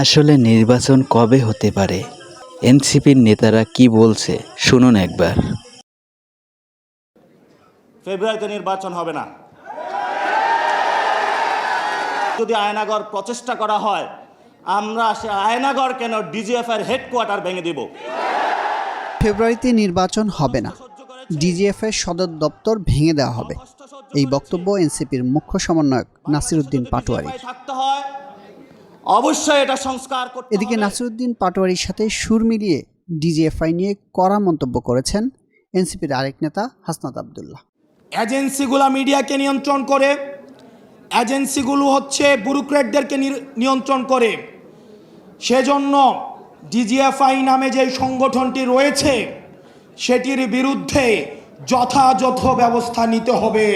আসলে নির্বাচন কবে হতে পারে? এনসিপির নেতারা কি বলছে? শুনুন একবার। ফেব্রুয়ারিতে নির্বাচন হবে না। যদি আয়নাগর প্রচেষ্টা করা হয় আমরা সে আয়নাগর কেন ডিজিএফ এর হেডকোয়ার্টার ভেঙে দিব? ফেব্রুয়ারিতে নির্বাচন হবে না। ডিজিএফ এর সদর দপ্তর ভেঙে দেওয়া হবে। এই বক্তব্য এনসিপির মুখ্য সমন্বয়ক নাসিরুদ্দিন পাটোয়ারি থাকতে হয় অবশ্যই এটা সংস্কার করতে এদিকে। নাসিরুদ্দিন পাটোয়ারির সাথে সুর মিলিয়ে ডিজিএফআই নিয়ে কড়া মন্তব্য করেছেন এনসিপির আরেক নেতা হাসনাত আবদুল্লাহ। এজেন্সিগুলো মিডিয়াকে নিয়ন্ত্রণ করে এজেন্সিগুলো হচ্ছে ব্যুরোক্রেটদেরকে নিয়ন্ত্রণ করে। সেজন্য ডিজিএফআই নামে যে সংগঠনটি রয়েছে সেটির বিরুদ্ধে যথাযথ ব্যবস্থা নিতে হবে।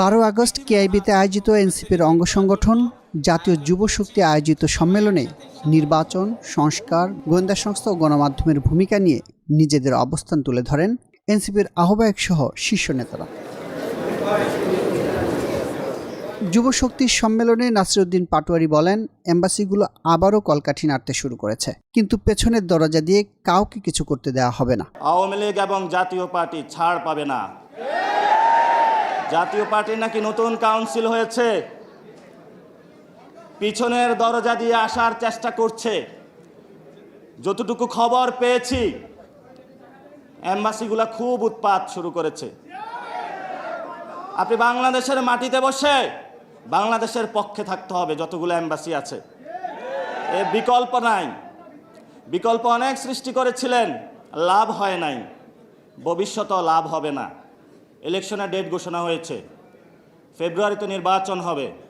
বারো আগস্ট কেআইবিতে আয়োজিত এনসিপির অঙ্গ সংগঠন জাতীয় যুব শক্তি আয়োজিত সম্মেলনে নির্বাচন, সংস্কার, গোয়েন্দা সংস্থা ও গণমাধ্যমের ভূমিকা নিয়ে নিজেদের অবস্থান তুলে ধরেন এনসিপির আহ্বায়ক সহ শীর্ষ নেতারা। যুব শক্তির সম্মেলনে নাসিরুদ্দিন পাটোয়ারি বলেন, এম্বাসিগুলো আবারও কলকাঠি নাড়তে শুরু করেছে। কিন্তু পেছনের দরজা দিয়ে কাউকে কিছু করতে দেওয়া হবে না। আওয়ামী লীগ এবং জাতীয় পার্টি ছাড় পাবে না। জাতীয় পার্টির নাকি নতুন কাউন্সিল হয়েছে? পিছনের দরজা দিয়ে আসার চেষ্টা করছে। যতটুকু খবর পেয়েছি, এম্বাসিগুলা খুব উৎপাত শুরু করেছে। আপনি বাংলাদেশের মাটিতে বসে বাংলাদেশের পক্ষে থাকতে হবে, যতগুলো এম্বাসি আছে। এ বিকল্প নাই। বিকল্প অনেক সৃষ্টি করেছিলেন, লাভ হয় নাই। ভবিষ্যতেও লাভ হবে না। ইলেকশনের ডেট ঘোষণা হয়েছে। ফেব্রুয়ারিতে নির্বাচন হবে।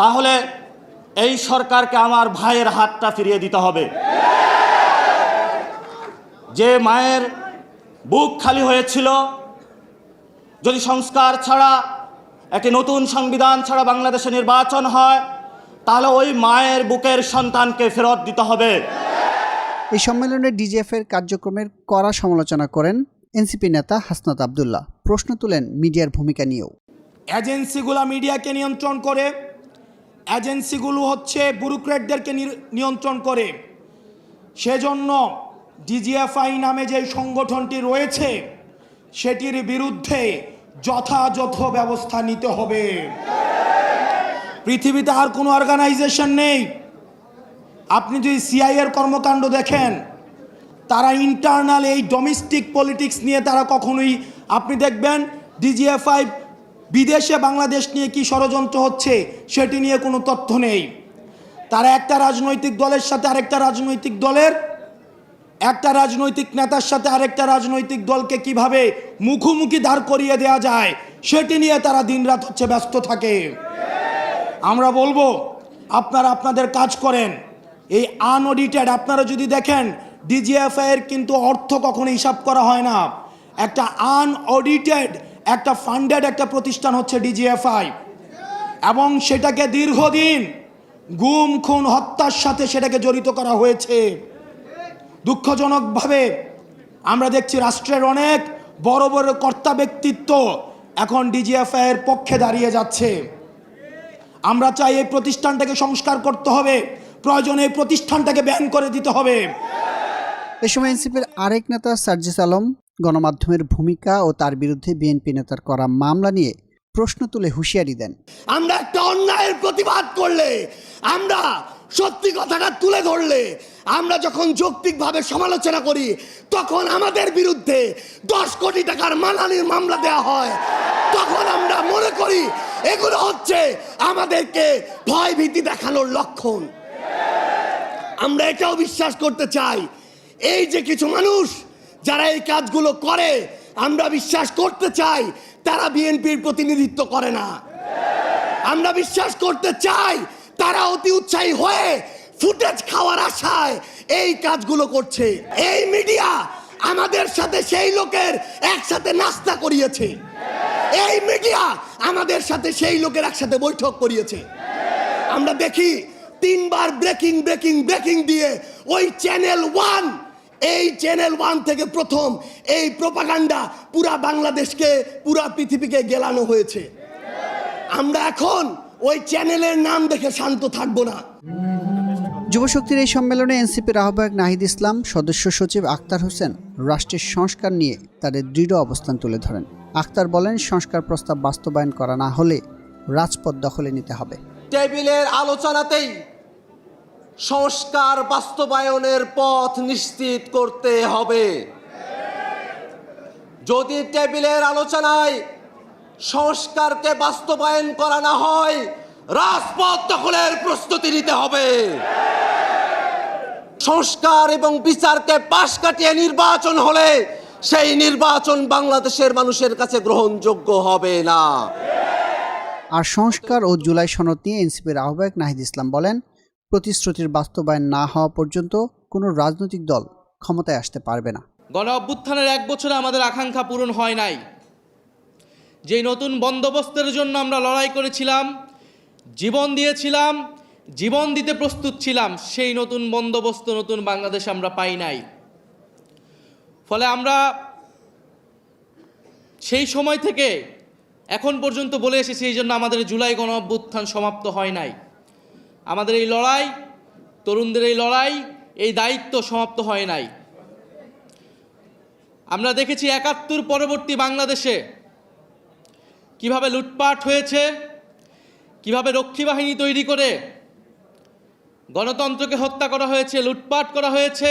তাহলে এই সরকারকে আমার ভাইয়ের হাতটা ফিরিয়ে দিতে হবে। যে মায়ের বুক খালি হয়েছিল যদি সংস্কার ছাড়া একটি নতুন সংবিধান ছাড়া বাংলাদেশে নির্বাচন হয় তাহলে ওই মায়ের বুকের সন্তানকে ফেরত দিতে হবে। এই সম্মেলনে ডিজিএফ এর কার্যক্রমের কড়া সমালোচনা করেন এনসিপি নেতা হাসনাত আবদুল্লাহ। প্রশ্ন তুলেন মিডিয়ার ভূমিকা নিয়েও। এজেন্সিগুলো মিডিয়াকে নিয়ন্ত্রণ করে এজেন্সিগুলো হচ্ছে ব্যুরোক্রেটদেরকে নিয়ন্ত্রণ করে। সেজন্য ডিজিএফআই নামে যে সংগঠনটি রয়েছে, সেটির বিরুদ্ধে যথাযথ ব্যবস্থা নিতে হবে। পৃথিবীতে আর কোনো অর্গানাইজেশন নেই। আপনি যদি সিআই এর কর্মকাণ্ড দেখেন, তারা ইন্টারনাল এই ডোমেস্টিক পলিটিক্স নিয়ে তারা কখনোই, আপনি দেখবেন ডিজিএফআই বিদেশে বাংলাদেশ নিয়ে কি ষড়যন্ত্র হচ্ছে, সেটি নিয়ে কোনো তথ্য নেই। তারা একটা রাজনৈতিক দলের সাথে আরেকটা রাজনৈতিক দলের, একটা রাজনৈতিক নেতার সাথে আরেকটা রাজনৈতিক দলকে কীভাবে মুখোমুখি দাঁড় করিয়ে দেওয়া যায়, সেটি নিয়ে তারা দিনরাত হচ্ছে ব্যস্ত থাকে। আমরা বলব, আপনারা আপনাদের কাজ করেন। এই আনঅডিটেড আপনারা যদি দেখেন ডিজিএফআই এর কিন্তু অর্থ কখনো হিসাব করা হয় না। একটা আনঅডিটেড একটা ফান্ডেড একটা প্রতিষ্ঠান হচ্ছে ডিজিএফআই এবং সেটাকে দীর্ঘদিন গুম, খুন, হত্যার সাথে সেটাকে জড়িত করা হয়েছে। দুঃখজনকভাবে আমরা দেখছি রাষ্ট্রের অনেক বড় বড় কর্তা ব্যক্তিত্ব এখন ডিজিএফআই এর পক্ষে দাঁড়িয়ে যাচ্ছে। আমরা চাই এই প্রতিষ্ঠানটাকে সংস্কার করতে হবে। প্রয়োজনে এই প্রতিষ্ঠানটাকে ব্যান করে দিতে হবে। এ সময় এনসিপির আরেক নেতা সার্জিস আলম গণমাধ্যমের ভূমিকা ও তার বিরুদ্ধে বিএনপি নেতার করা মামলা নিয়ে প্রশ্ন তুলে হুঁশিয়ারি দেন। আমরা একটা অন্যায়ের প্রতিবাদ করলে, আমরা সত্যি কথাটা তুলে ধরলে, আমরা যখন যৌক্তিকভাবে সমালোচনা করি, তখন আমাদের বিরুদ্ধে দশ কোটি টাকার মানহানির মামলা দেওয়া হয়। তখন আমরা মনে করি, এগুলো হচ্ছে আমাদেরকে ভয় ভীতি দেখানোর লক্ষণ। আমরা এটাও বিশ্বাস করতে চাই, এই যে কিছু মানুষ যারা এই কাজগুলো করে, আমরা বিশ্বাস করতে চাই, তারা বিএনপির প্রতিনিধিত্ব করে না। আমরা বিশ্বাস করতে চাই, তারা অতি উৎসাহী হয়ে ফুটেজ খাওয়ার আশায় এই কাজগুলো করছে। এই মিডিয়া আমাদের সাথে সেই লোকের একসাথে নাস্তা করিয়েছে। এই মিডিয়া আমাদের সাথে সেই লোকের একসাথে বৈঠক করিয়েছে। আমরা দেখি, তিনবার ব্রেকিং ব্রেকিং ব্রেকিং দিয়ে ওই চ্যানেল ওয়ান এই চ্যানেল ওয়ান থেকে প্রথম এই প্রপাগান্ডা পুরা বাংলাদেশকে পুরা পৃথিবীকে গেলানো হয়েছে। আমরা এখন ওই চ্যানেলের নাম দেখে শান্ত থাকব না। যুবশক্তির এই সম্মেলনে এনসিপির আহ্বায়ক নাহিদ ইসলাম সদস্য সচিব আক্তার হোসেন রাষ্ট্রের সংস্কার নিয়ে তাদের দৃঢ় অবস্থান তুলে ধরেন। আক্তার বলেন সংস্কার প্রস্তাব বাস্তবায়ন করা না হলে রাজপথ দখলে নিতে হবে। টেবিলের আলোচনাতেই সংস্কার বাস্তবায়নের পথ নিশ্চিত করতে হবে। যদি টেবিলের আলোচনায় সংস্কারকে বাস্তবায়ন করা না হয়, রাজপথ দখলের প্রস্তুতি নিতে হবে। সংস্কার এবং বিচারকে পাশ কাটিয়ে নির্বাচন হলে সেই নির্বাচন বাংলাদেশের মানুষের কাছে গ্রহণযোগ্য হবে না। আর সংস্কার ও জুলাই সনদ নিয়ে এনসিপির আহ্বায়ক নাহিদ ইসলাম বলেন প্রতিশ্রুতির বাস্তবায়ন না হওয়া পর্যন্ত কোনো রাজনৈতিক দল ক্ষমতায় আসতে পারবে না। গণ অভ্যুত্থানের এক বছরে আমাদের আকাঙ্ক্ষা পূরণ হয় নাই। যেই নতুন বন্দোবস্তের জন্য আমরা লড়াই করেছিলাম, জীবন দিয়েছিলাম, জীবন দিতে প্রস্তুত ছিলাম, সেই নতুন বন্দোবস্ত, নতুন বাংলাদেশ আমরা পাই নাই। ফলে আমরা সেই সময় থেকে এখন পর্যন্ত বলে এসেছি, এই জন্য আমাদের জুলাই গণ অভ্যুত্থান সমাপ্ত হয় নাই। আমাদের এই লড়াই, তরুণদের এই লড়াই, এই দায়িত্ব সমাপ্ত হয় নাই। আমরা দেখেছি একাত্তর পরবর্তী বাংলাদেশে কীভাবে লুটপাট হয়েছে, কীভাবে রক্ষী বাহিনী তৈরি করে গণতন্ত্রকে হত্যা করা হয়েছে, লুটপাট করা হয়েছে।